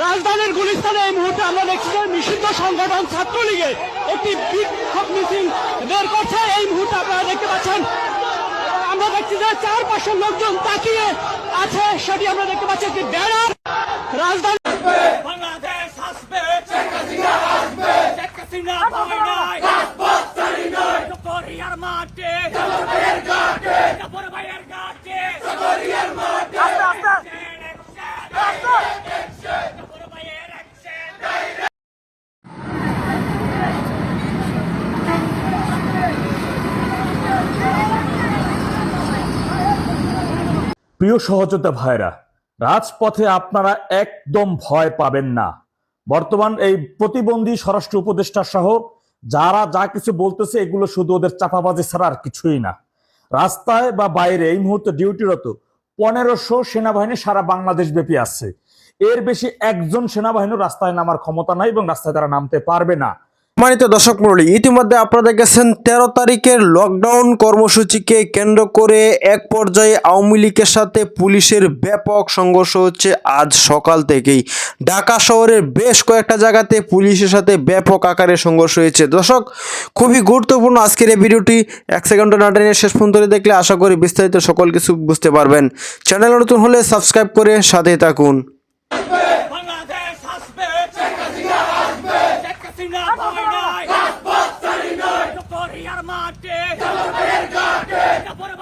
রাজধানীর গুলিস্তানে এই মুহূর্তে আমরা দেখছি যে নিষিদ্ধ সংগঠন ছাত্রলীগের একটি বিক্ষোভ মিছিল বের করছে। এই মুহূর্তে আপনারা দেখতে পাচ্ছেন, আমরা দেখছি যে চারপাশের লোকজন তাকিয়ে আছে, সেটি আমরা দেখতে পাচ্ছি। একটি ব্যানার প্রিয় সহযোদ্ধা ভাইরা, রাজপথে আপনারা একদম ভয় পাবেন না। বর্তমান এই প্রতিবন্ধী স্বরাষ্ট্র উপদেষ্টা সহ যারা যা কিছু বলতেছে, এগুলো শুধু ওদের চাপাবাজি ছাড়া আর কিছুই না। রাস্তায় বা বাইরে এই মুহূর্তে ডিউটিরত পনেরোশো সেনাবাহিনী সারা বাংলাদেশ ব্যাপী আছে। এর বেশি একজন সেনাবাহিনী রাস্তায় নামার ক্ষমতা নাই এবং রাস্তায় তারা নামতে পারবে না। সম্মানিত দর্শক মন্ডলী ইতিমধ্যে আপনারা দেখেছেন তেরো তারিখের লকডাউন কর্মসূচিকে কেন্দ্র করে এক পর্যায়ে আওয়ামী লীগের সাথে পুলিশের ব্যাপক সংঘর্ষ হচ্ছে আজ সকাল থেকেই। ঢাকা শহরের বেশ কয়েকটা জায়গাতে পুলিশের সাথে ব্যাপক আকারে সংঘর্ষ হয়েছে। দর্শক, খুবই গুরুত্বপূর্ণ আজকের এই ভিডিওটি। এক সেকেন্ড না টেনে শেষ পর্যন্ত দেখলে আশা করি বিস্তারিত সকল কিছু বুঝতে পারবেন। চ্যানেল নতুন হলে সাবস্ক্রাইব করে সাথে থাকুন। போற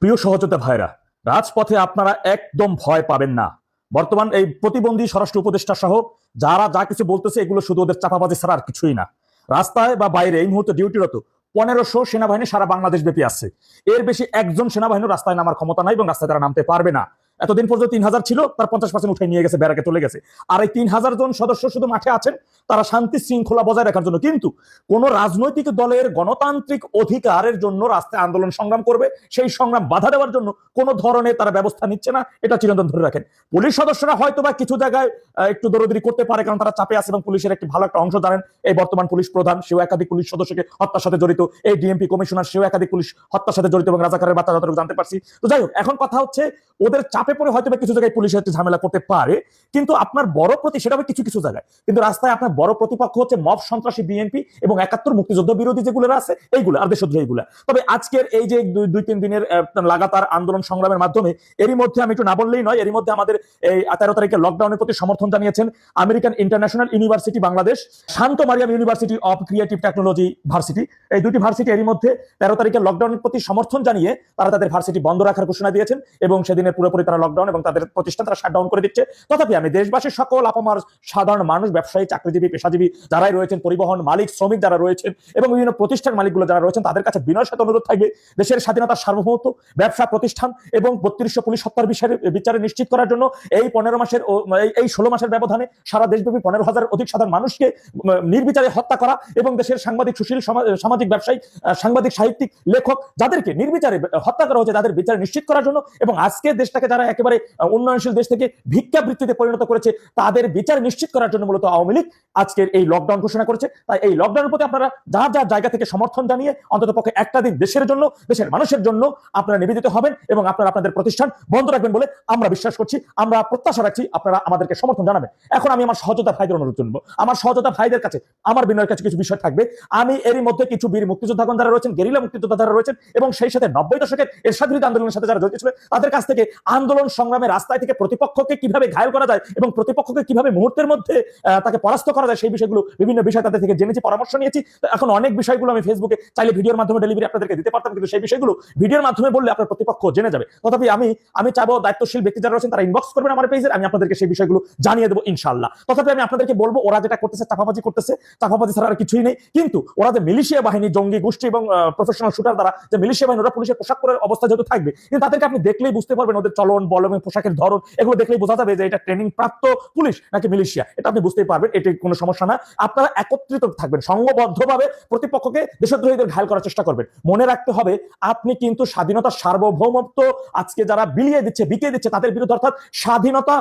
প্রিয় সহযোদ্ধা ভাইরা, রাজপথে আপনারা একদম ভয় পাবেন না। বর্তমান এই প্রতিবন্ধী স্বরাষ্ট্র উপদেষ্টা সহ যারা যা কিছু বলতেছে, এগুলো শুধু ওদের চাপাবাজি ছাড়া আর কিছুই না। রাস্তায় বা বাইরে এই মুহূর্তে ডিউটিরত পনেরোশো সেনাবাহিনী সারা বাংলাদেশ ব্যাপী আছে। এর বেশি একজন সেনাবাহিনী রাস্তায় নামার ক্ষমতা নাই এবং রাস্তায় তারা নামতে পারবে না। এতদিন পর্যন্ত তিন হাজার ছিল, তার পঞ্চাশ পার্সেন্ট উঠে নিয়ে গেছে, ব্যারাকে চলে গেছে। আর এই তিন হাজার জন সদস্য শুধু মাঠে আছেন, তারা শান্তি শৃঙ্খলা বজায় রাখার জন্য। কিন্তু কোন রাজনৈতিক দলের গণতান্ত্রিক অধিকারের জন্য রাস্তায় আন্দোলন সংগ্রাম করবে, সেই সংগ্রাম বাধা দেওয়ার জন্য কোন ধরনের তারা ব্যবস্থা নিচ্ছে না, এটা চিরন্তন ধরে রাখেন। পুলিশ সদস্যরা হয়তো বা কিছু জায়গায় একটু দরদরি করতে পারে, কারণ তারা চাপে আছে এবং পুলিশের একটি ভালো একটা অংশ জানেন, এই বর্তমান পুলিশ প্রধান, সেও একাধিক পুলিশ সদস্যকে হত্যার সাথে জড়িত, এই ডিএমপি কমিশনার, সেও একাধিক পুলিশ হত্যার সাথে জড়িত এবং রাজাকারের বার্তা যতটুকু জানতে পারছি। তো যাই হোক, এখন কথা হচ্ছে, ওদের চাপে পড়ে হয়তো কিছু জায়গায় পুলিশ হয়তো ঝামেলা করতে পারে, কিন্তু আপনার বড় প্রতি সেটা কিছু কিছু জায়গায়। কিন্তু রাস্তায় আপনার বড় প্রতিপক্ষ হচ্ছে মব, সন্ত্রাসী, বিএনপি এবং একাত্তর মুক্তিযুদ্ধ বিরোধী যেগুলো আছে, এইগুলো, আর দেশদ্রোহী এইগুলা। তবে আজকের এই যে দুই তিন দিনের লাগাতার আন্দোলন সংগ্রামের মাধ্যমে এরই মধ্যে আমি একটু না বললেই নয়, এরই মধ্যে আমাদের এই তেরো তারিখে লকডাউনের প্রতি সমর্থন জানিয়েছেন American international university Bangladesh Shanto Mariam university of creative technology varsity এই দুটি ভার্সিটি এরই মধ্যে তেরো তারিখে লকডাউনের প্রতি সমর্থন জানিয়ে তারা তাদের ভার্সিটি বন্ধ রাখার ঘোষণা দিয়েছেন এবং সেদিনের পুরোপুরি তারা লকডাউন এবং তাদের প্রতিষ্ঠান তারা শাটডাউন করে দিচ্ছে। তথাপি আমি দেশবাসীর সকল আপামার সাধারণ মানুষ, ব্যবসায়ী, চাকরিজীবী, পেশাজীবী যারাই রয়েছেন, পরিবহন মালিক, শ্রমিক যারা রয়েছেন এবং বিভিন্ন প্রতিষ্ঠান মালিকগুলো যারা রয়েছেন, তাদের কাছে বিনয় সাথে অনুরোধ থাকবে। দেশের স্বাধীনতার সার্বভৌমত্ব, ব্যবসা প্রতিষ্ঠান এবং বত্রিশশো পুলিশ হত্যার বিষয়ে বিচারে নিশ্চিত করার জন্য এই পনেরো মাসের এই- ষোলো মাসের ব্যবধানে সারা দেশব্যাপী পনেরো হাজার অধিক সাধারণ মানুষকে নির্বিচারে হত্যা করা এবং দেশের সাংবাদিক, সুশীল সমা- সামাজিক ব্যবসায়ী সাংবাদিক, সাহিত্যিক, লেখক যাদেরকে নির্বিচারে হত্যা করা হচ্ছে তাদের বিচার নিশ্চিত করার জন্য এবং আজকে দেশটাকে যারা একেবারে উন্নয়নশীল দেশ থেকে ভিক্ষাবৃত্তিতে পরিণত করেছে, তাদের বিচার নিশ্চিত করার জন্য মূলত আওয়ামী লীগ আজকের এই লকডাউন ঘোষণা করেছে। তাই এই লকডাউনের প্রতি আপনারা যার যার জায়গা থেকে সমর্থন জানিয়ে অন্তত পক্ষে একটা দিন দেশের জন্য, দেশের মানুষের জন্য আপনারা নিবেদিত হবেন এবং আপনারা আপনাদের প্রতিষ্ঠান বন্ধ রাখবেন বলে আমরা বিশ্বাস করছি, আমরা প্রত্যাশা রাখছি, আপনারা আমাদেরকে সমর্থন জানাবেন। এখন আমি আমার সহযোদ্ধা ভাইদের অনুরোধ জানব আমার সহযোদ্ধা ভাইদের কাছে, আমার বিনয়ের কাছে কিছু বিষয় থাকবে। আমি এরই মধ্যে কিছু বীর মুক্তিযোদ্ধাগণ যারা রয়েছেন, গেরিলা মুক্তিযোদ্ধা যারা রয়েছেন এবং সেই সাথে নব্বই দশকের এরশাদ বিরোধী আন্দোলনের সাথে যারা জড়িত ছিল, তাদের কাছ থেকে আন্দোলন আন্দোলন সংগ্রামে রাস্তায় থেকে প্রতিপক্ষকে কীভাবে ঘায়ল করা যায় এবং প্রতিপক্ষকে কীভাবে মুহূর্তের মধ্যে তাকে পরাস্ত করা যায় সেই বিষয়গুলো বিভিন্ন বিষয় তাদের থেকে জেনেছি, পরামর্শ নিয়েছি। এখন অনেক বিষয়গুলো আমি ফেসবুকে চাইলে ভিডিওর মাধ্যমে ডেলিভারি আপনাদেরকে দিতে পারতাম, কিন্তু সেই বিষয়গুলো ভিডিওর মাধ্যমে বললে আপনার প্রতিপক্ষ জেনে যাবে। তথাপি আমি আমি চাবো দায়িত্বশীল ব্যক্তি যারা রয়েছেন তারা ইনবক্স করবেন আমার পেজে আমি আপনাদেরকে সেই বিষয়গুলো জানিয়ে দেবো ইনশাল্লাহ তথাপি আমি আপনাদেরকে বলব, ওরা যেটা করতেছে, চাপাবাজি করতেছে, চাপাবাজি ছাড়া আর কিছুই নেই। কিন্তু ওরা যে মিলিশিয়া বাহিনী, জঙ্গি, গোষ্ঠী এবং প্রফেশনাল শুটার দ্বারা যে মিলিশিয়া বাহিনী, ওরা পুলিশের পোশাক পরে অবস্থা যেহেতু থাকবে, কিন্তু তাদেরকে আপনি দেখলেই বুঝতে পারবেন ওদের চলন বল এবং পোশাকের ধরন, এগুলো দেখলেই বোঝা যাবে যে এটা ট্রেনিং প্রাপ্ত পুলিশ নাকি মিলিশিয়া। এটা আপনি বুঝতেই পারবেন, এটি কোনো সমস্যা না। আপনারা একত্রিত থাকবেন, সংঘবদ্ধভাবে প্রতিপক্ষকে দেশদ্রোহীদের ঘায়ল করার চেষ্টা করবেন। মনে রাখতে হবে, আপনি কিন্তু স্বাধীনতার সার্বভৌমত্ব আজকে যারা বিলিয়ে দিচ্ছে, বিকিয়ে দিচ্ছে, তাদের বিরুদ্ধে অর্থাৎ স্বাধীনতা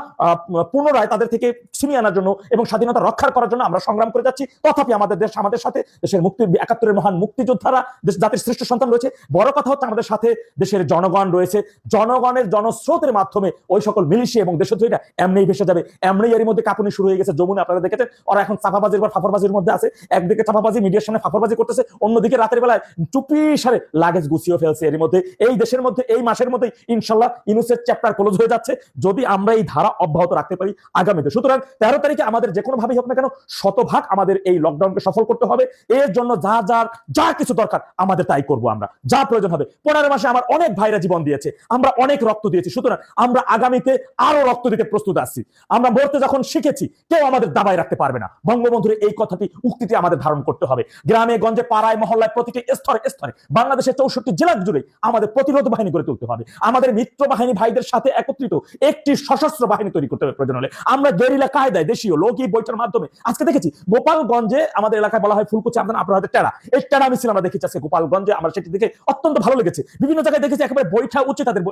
পুনরায় থেকে ছিনিয়ে আনার জন্য এবং স্বাধীনতা রক্ষার করার জন্য আমরা সংগ্রাম করে যাচ্ছি। তথাপি আমাদের দেশ, আমাদের সাথে দেশের মুক্তি, একাত্তরের মহান মুক্তিযোদ্ধারা, দেশ জাতির শ্রেষ্ঠ সন্তান রয়েছে। বড় কথা হচ্ছে আমাদের সাথে দেশের জনগণ রয়েছে। জনগণের জনস্রোতের মাধ্যমে ওই সকল মিলিশিয়া এবং দেশদ্রোহীরা এমনি ভেসে যাবে। এমনি এর মধ্যে কাঁপুনি শুরু হয়ে গেছে। যমুনা, আপনারা দেখেছেন? ওরা এখন চাপাবাজির পর ফাফরবাজির মধ্যে আছে। একদিকে চাপাবাজি, মিডিয়ার সামনে ফাফরবাজি করতেছে। অন্যদিকে রাতের বেলায় চুপি সারে লাগেজ গুছিয়ে ফেলছে এর মধ্যে। এই দেশের মধ্যে, এই মাসের মধ্যে ইনশাল্লাহ ইনুসের চ্যাপ্টার ক্লোজ হয়ে যাচ্ছে। যদি আমরা এই ধারা অব্যাহত রাখতে পারি আগামীতে। সুতরাং তেরো তারিখে আমাদের যে কোনো ভাবেই হোক না কেন শতভাগ আমাদের এই লকডাউনকে সফল করতে হবে। এর জন্য যা যার যা কিছু দরকার আমাদের তাই করব আমরা। যা প্রয়োজন হবে। পনেরো মাসে আমার অনেক ভাইরা জীবন দিয়েছে। আমরা অনেক রক্ত দিয়েছি। সুতরাং আমরা আগামীতে আরও রক্ত দিতে প্রস্তুত আছি। আমরা মরতে যখন শিখেছি, কেউ আমাদের দাবায় রাখতে পারবে না। বঙ্গবন্ধুর এই কথাটি, উক্তিটি আমাদের ধারণ করতে হবে। গ্রামে, গঞ্জে, পাড়ায়, মহল্লায়, প্রতিটি স্তরে স্তরে, বাংলাদেশের চৌষট্টি জেলা জুড়ে আমাদের প্রতিরোধ বাহিনী গড়ে তুলতে হবে। আমাদের মিত্র বাহিনী ভাইদের সাথে একত্রিত একটি সশস্ত্র বাহিনী তৈরি করতে হবে প্রয়োজন হলে। আমরা গেরিলা কায়দায়, দেশীয় লোকই বইটার মাধ্যমে, আজকে দেখেছি গোপালগঞ্জে আমাদের এলাকায় বলা হয় ফুলকুচি আপনার হাতে টেরা। এই টেরা মিছিল আমরা দেখেছি আজকে গোপালগঞ্জে, আমার সেটি দেখে অত্যন্ত ভালো লেগেছে। বিভিন্ন জায়গায় দেখেছি একেবারে বৈঠা উচিত তাদের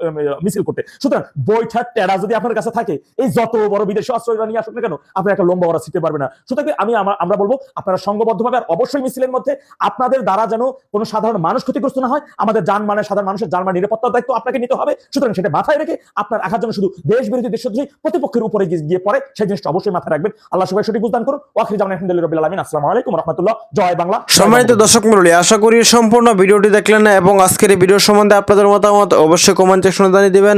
মিছিল করতে। সুতরাং বৈঠা টেরা যদি আপনার কাছে থাকে, এই যত বড় বিদেশি অস্ত্র নিয়ে আসুক না কেন আপনার একটা লম্বা ওরা শিখতে পারবে না। সুতরাং আমি আমরা বলব, আপনারা সংঘবদ্ধভাবে আর অবশ্যই মিছিলের মধ্যে আপনাদের দ্বারা যেন কোনো সাধারণ মানুষ ক্ষতিগ্রস্ত না হয়, আমাদের যানমানের সাধারণ মানুষের যানবাহন নিরাপত্তার দায়িত্ব আপনাকে নিতে হবে। সুতরাং সেটা মাথায় রেখে আপনার আঘাত যেন শুধু দেশ বিরোধী দেশদ্রোহী প্রতিপক্ষের উপরে গিয়ে পড়ে, সেই জিনিসটা অবশ্যই মাথায় রাখবেন। আল্লাহ সবাই সঠিক বুঝদান করুন। ওয়াখির জামান আলহামদুলিল্লাহ রবিল আলমিন। আসসালামু আলাইকুম রহমতুল্লাহ। জয় বাংলা। সম্মানিত। দর্শক মন্ডলী আশা করি সম্পূর্ণ ভিডিওটি দেখলেন এবং আজকের এই ভিডিও সম্বন্ধে আপনাদের মতামত অবশ্যই কমেন্ট সেকশনে জানিয়ে দিবেন।